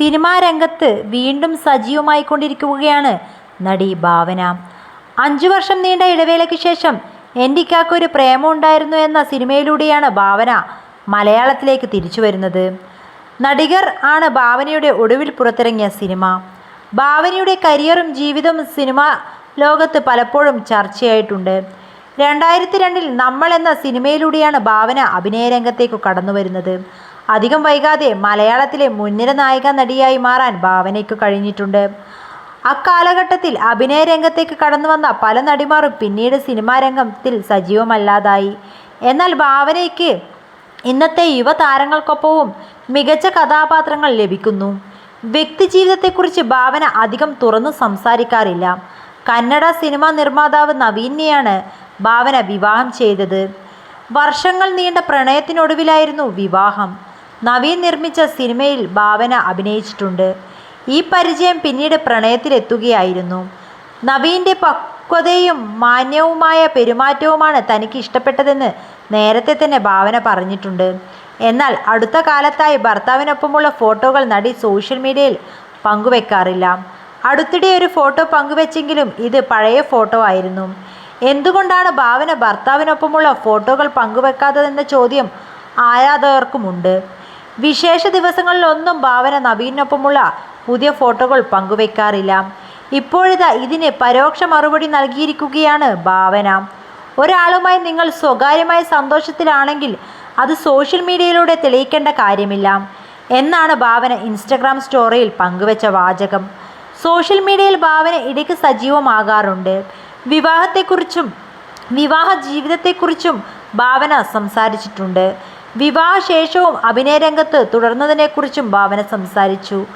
Cinema രംഗത്ത് വീണ്ടും സജീവമായി കൊണ്ടിരിക്കുകയാണ് നടി ഭാവന. അഞ്ചു വർഷം നീണ്ട ഇടവേളയ്ക്ക് ശേഷം എന്റെ പ്രേമം പ്രേമമുണ്ടായിരുന്നു എന്ന സിനിമയിലൂടെയാണ് ഭാവന മലയാളത്തിലേക്ക് തിരിച്ചു വരുന്നത്. നടികർ ആണ് ഭാവനയുടെ ഒടുവിൽ പുറത്തിറങ്ങിയ സിനിമ. ഭാവനയുടെ കരിയറും ജീവിതവും സിനിമ ലോകത്ത് പലപ്പോഴും ചർച്ചയായിട്ടുണ്ട്. രണ്ടായിരത്തി രണ്ടിൽ നമ്മൾ എന്ന സിനിമയിലൂടെയാണ് ഭാവന അഭിനയ രംഗത്തേക്ക് കടന്നു വരുന്നത് അധികം വൈകാതെ മലയാളത്തിലെ മുൻനിര നായിക നടിയായി മാറാൻ ഭാവനയ്ക്ക് കഴിഞ്ഞിട്ടുണ്ട്. അക്കാലഘട്ടത്തിൽ അഭിനയ രംഗത്തേക്ക് കടന്നു വന്ന പല നടിമാരും പിന്നീട് സിനിമാ രംഗത്തിൽ സജീവമല്ലാതായി. എന്നാൽ ഭാവനയ്ക്ക് ഇന്നത്തെ യുവതാരങ്ങൾക്കൊപ്പവും മികച്ച കഥാപാത്രങ്ങൾ ലഭിക്കുന്നു. വ്യക്തിജീവിതത്തെക്കുറിച്ച് ഭാവന അധികം തുറന്നു സംസാരിക്കാറില്ല. കന്നഡ സിനിമാ നിർമ്മാതാവ് നവീനെയാണ് ഭാവന വിവാഹം ചെയ്തത്. വർഷങ്ങൾ നീണ്ട പ്രണയത്തിനൊടുവിലായിരുന്നു വിവാഹം. നവീൻ നിർമ്മിച്ച സിനിമയിൽ ഭാവന അഭിനയിച്ചിട്ടുണ്ട്. ഈ പരിചയം പിന്നീട് പ്രണയത്തിലെത്തുകയായിരുന്നു. നവീന്റെ പക്വതയും മാന്യവുമായ പെരുമാറ്റവുമാണ് തനിക്ക് ഇഷ്ടപ്പെട്ടതെന്ന് നേരത്തെ തന്നെ ഭാവന പറഞ്ഞിട്ടുണ്ട്. എന്നാൽ അടുത്ത കാലത്തായി ഭർത്താവിനൊപ്പമുള്ള ഫോട്ടോകൾ നടി സോഷ്യൽ മീഡിയയിൽ പങ്കുവെക്കാറില്ല. അടുത്തിടെ ഒരു ഫോട്ടോ പങ്കുവെച്ചെങ്കിലും ഇത് പഴയ ഫോട്ടോ ആയിരുന്നു. എന്തുകൊണ്ടാണ് ഭാവന ഭർത്താവിനൊപ്പമുള്ള ഫോട്ടോകൾ പങ്കുവെക്കാത്തതെന്ന ചോദ്യം ആരാധകർക്കുമുണ്ട്. വിശേഷ ദിവസങ്ങളിലൊന്നും ഭാവന നവീനൊപ്പമുള്ള പുതിയ ഫോട്ടോകൾ പങ്കുവെക്കാറില്ല. ഇപ്പോഴിതാ ഇതിന് പരോക്ഷ മറുപടി നൽകിയിരിക്കുകയാണ് ഭാവന. ഒരാളുമായി നിങ്ങൾ സ്വകാര്യമായ സന്തോഷത്തിലാണെങ്കിൽ അത് സോഷ്യൽ മീഡിയയിലൂടെ തെളിയിക്കേണ്ട കാര്യമില്ല. എന്നാണ് ഭാവന ഇൻസ്റ്റഗ്രാം സ്റ്റോറിയിൽ പങ്കുവച്ച വാചകം. സോഷ്യൽ മീഡിയയിൽ ഭാവന ഇടയ്ക്ക് സജീവമാകാറുണ്ട്. വിവാഹത്തെക്കുറിച്ചും വിവാഹ ജീവിതത്തെക്കുറിച്ചും ഭാവന സംസാരിച്ചിട്ടുണ്ട്. വിവാഹശേഷവും അഭിനയരംഗത്ത് തുടർന്നതിനെക്കുറിച്ചും ഭാവന സംസാരിച്ചു.